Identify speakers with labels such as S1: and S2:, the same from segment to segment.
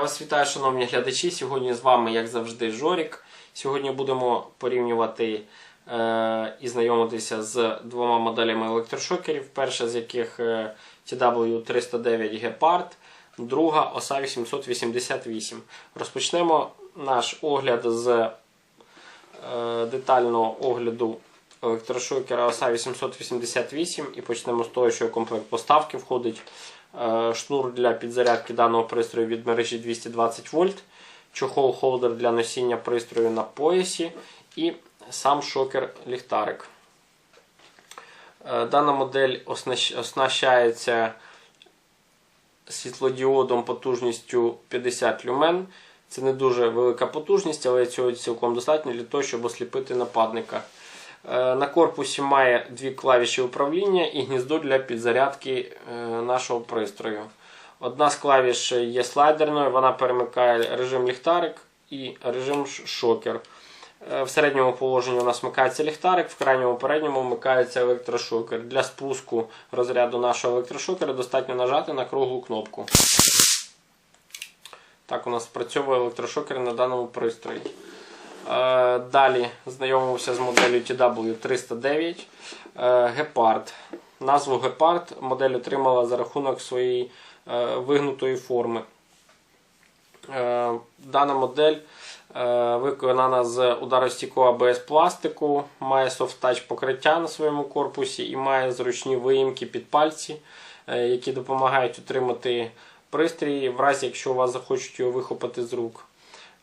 S1: вас вітаю, шановні глядачі. Сьогодні з вами, як завжди, Жорік. Сьогодні будемо порівнювати е, і знайомитися з двома моделями електрошокерів. Перша з яких е, TW309 Gepard, друга OSA 888. Розпочнемо наш огляд з е, детального огляду електрошокера OSA 888 і почнемо з того, що комплект поставки входить шнур для підзарядки даного пристрою від мережі 220 вольт, чохол-холдер для носіння пристрою на поясі і сам шокер-ліхтарик. Е, Дана модель оснащається світлодіодом потужністю 50 люмен. Це не дуже велика потужність, але цього цілком достатньо для того, щоб осліпити нападника. Е, На корпусі має дві клавіші управління і гніздо для підзарядки е, нашого пристрою. Одна з клавіш є слайдерною, вона перемикає режим ліхтарик і режим шокер. Е, В середньому положенні у нас вмикається ліхтарик, в крайньому передньому вмикається електрошокер. Для спуску розряду нашого електрошокера достатньо нажати на круглу кнопку. Так у нас спрацьовує електрошокер на даному пристрої. Е, Далі знайомився з моделлю TW309 е, Гепард. Назву Гепард модель отримала за рахунок своєї е, вигнутої форми. Дана модель виконана з ударостійкого АБС пластику, має софт-тач покриття на своєму корпусі і має зручні виїмки під пальці, які допомагають утримати пристрій, в разі якщо у вас захочуть його вихопити з рук.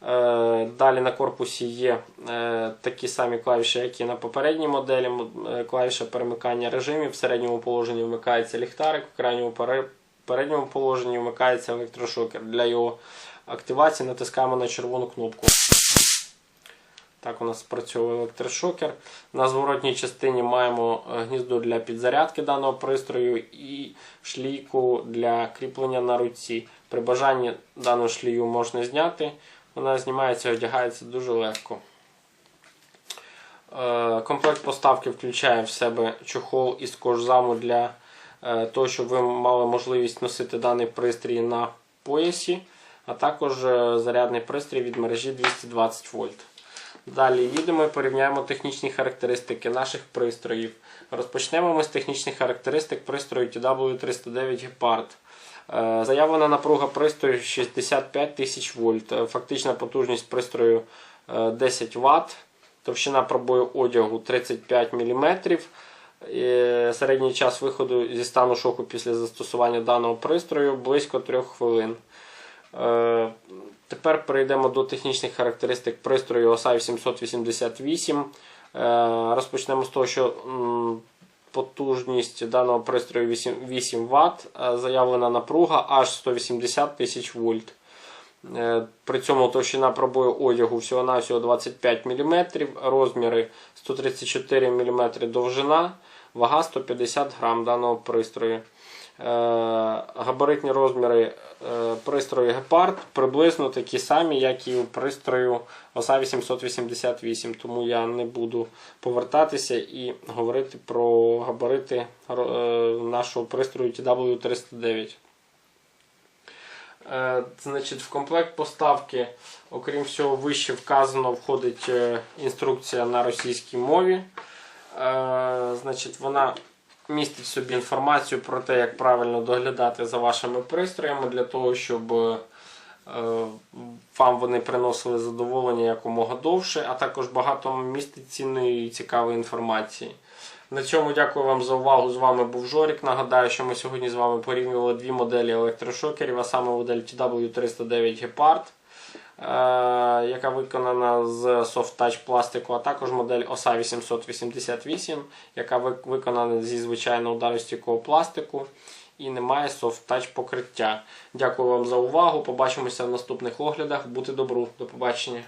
S1: Е, Далі на корпусі є е, такі самі клавіші, як і на попередній моделі. Е, Клавіша перемикання режимів. В середньому положенні вмикається ліхтарик, в крайньому передньому положенні вмикається електрошокер. Для його активації натискаємо на червону кнопку. Так у нас спрацьовує електрошокер. На зворотній частині маємо гніздо для підзарядки даного пристрою і шлійку для кріплення на руці. При бажанні дану шлію можна зняти. Вона знімається і одягається дуже легко. Е, Комплект поставки включає в себе чохол із кожзаму для е, того, щоб ви мали можливість носити даний пристрій на поясі, а також е, зарядний пристрій від мережі 220 вольт. Далі їдемо і порівняємо технічні характеристики наших пристроїв. Розпочнемо ми з технічних характеристик пристрою TW309 Gepard. Е, Заявлена напруга пристрою 65 тисяч вольт. Е, Фактична потужність пристрою е, 10 Вт. Товщина пробою одягу 35 мм. Середній час виходу зі стану шоку після застосування даного пристрою близько 3 хвилин. Е, Тепер перейдемо до технічних характеристик пристрою OSI 788. Е, Розпочнемо з того, що потужність даного пристрою 8, 8 Вт, заявлена напруга аж 180 тисяч вольт. Е, При цьому товщина пробою одягу всього-навсього 25 мм, розміри 134 мм довжина, вага 150 грам даного пристрою. Е, Габаритні розміри е, пристрою Гепард приблизно такі самі, як і у пристрою OSA 888, тому я не буду повертатися і говорити про габарити е, нашого пристрою TW309. Е, Значить, в комплект поставки, окрім всього вище вказано, входить інструкція на російській мові. Значить, вона містить в собі інформацію про те, як правильно доглядати за вашими пристроями для того, щоб е, вам вони приносили задоволення якомога довше, а також багато містить цінної і цікавої інформації. На цьому дякую вам за увагу. З вами був Жорік. Нагадаю, що ми сьогодні з вами порівнювали дві моделі електрошокерів, а саме модель TW309 Gepard, яка виконана з Soft Touch пластику, а також модель OSA 888, яка виконана зі звичайного ударостійкого пластику і не має Soft Touch покриття. Дякую вам за увагу. Побачимося в наступних оглядах. Бути добру. До побачення.